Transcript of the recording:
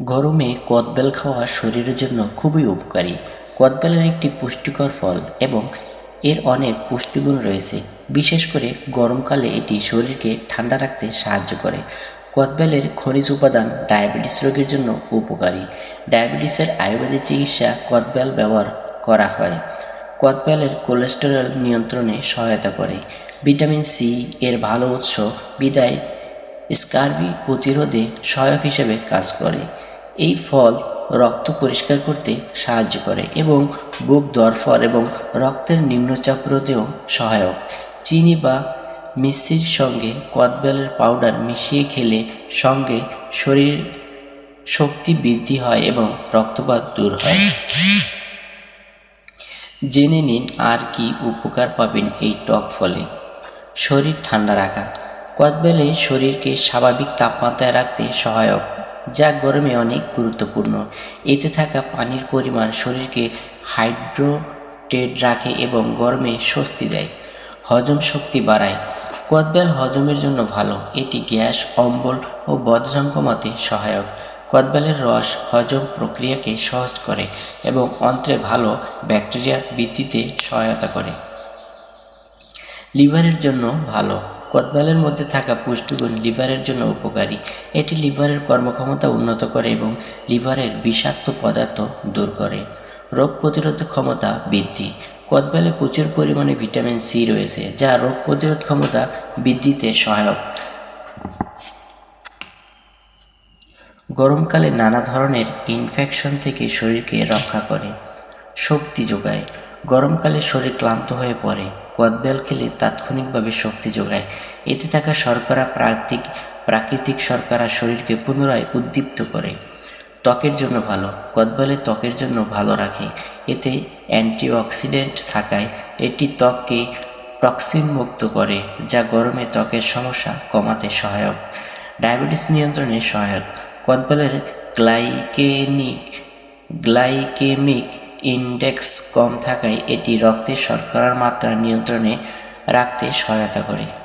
গরমে কদবেল খাওয়া শরীরের জন্য খুবই উপকারী। কদবেলের একটি পুষ্টিকর ফল এবং এর অনেক পুষ্টিগুণ রয়েছে। বিশেষ করে গরমকালে এটি শরীরকে ঠান্ডা রাখতে সাহায্য করে। কদবেলের খনিজ উপাদান ডায়াবেটিস রোগের জন্য উপকারী। ডায়াবেটিসের আয়ুর্বেদিক চিকিৎসা কদবেল ব্যবহার করা হয়। কদবেলের কোলেস্টেরল নিয়ন্ত্রণে সহায়তা করে। ভিটামিন সি এর ভালো উৎস বিদায় স্কারবি প্রতিরোধে সহায়ক হিসেবে কাজ করে। এই ফল রক্ত পরিষ্কার করতে সাহায্য করে এবং বুক দরফর এবং রক্তের নিম্নচাপ রোধেও সহায়ক। চিনি বা মিশ্রির সঙ্গে কদবেলের পাউডার মিশিয়ে খেলে সঙ্গে শরীর শক্তি বৃদ্ধি হয় এবং রক্তপাত দূর হয়। জেনে নিন আর কি উপকার পাবেন এই টক ফলে। শরীর ঠান্ডা রাখা। কদবেলে শরীরকে স্বাভাবিক তাপমাত্রায় রাখতে সহায়ক। যা গরমে অনেক গুরুত্বপূর্ণ। এতে থাকা পানির পরিমাণ শরীরকে হাইড্রোটেড রাখে এবং গরমে স্বস্তি দেয়। হজম শক্তি বাড়ায়। কদবেল হজমের জন্য ভালো। এটি গ্যাস, অম্বল ও বদহজম কমাতে সহায়ক। কদবেলের রস হজম প্রক্রিয়াকে সহজ করে এবং অন্ত্রে ভালো ব্যাকটেরিয়া বৃদ্ধিতে সহায়তা করে। লিভারের জন্য ভালো। কদবেলের মধ্যে থাকা পুষ্টিগুণ লিভারের জন্য উপকারী। এটি লিভারের কর্মক্ষমতা উন্নত করে এবং লিভারের বিষাক্ত পদার্থ দূর করে। রোগ প্রতিরোধ ক্ষমতা বৃদ্ধি। কদবেলে প্রচুর পরিমাণে ভিটামিন সি রয়েছে, যা রোগ প্রতিরোধ ক্ষমতা বৃদ্ধিতে সহায়ক। গরমকালে নানা ধরনের ইনফেকশন থেকে শরীরকে রক্ষা করে, শক্তি যোগায়। গরমকালে শরীর ক্লান্ত হয়ে পড়ে। কদবেল খেলে তাৎক্ষণিকভাবে শক্তি যোগায়। এতে থাকা শর্করা প্রাকৃতিক প্রাকৃতিক শর্করা শরীরকে পুনরায় উদ্দীপ্ত করে। ত্বকের জন্য ভালো কদবেলে ত্বকের জন্য ভালো রাখে। এতে অ্যান্টিঅক্সিডেন্ট থাকায় এটি ত্বককে টক্সিন মুক্ত করে, যা গরমে ত্বকের সমস্যা কমাতে সহায়ক। ডায়াবেটিস নিয়ন্ত্রণে সহায়ক। কদবেলের গ্লাইকেনিক গ্লাইকেমিক ইন্ডেক্স কম থাকায় এটি রক্তে শর্করার মাত্রা নিয়ন্ত্রণে রাখতে সহায়তা করে।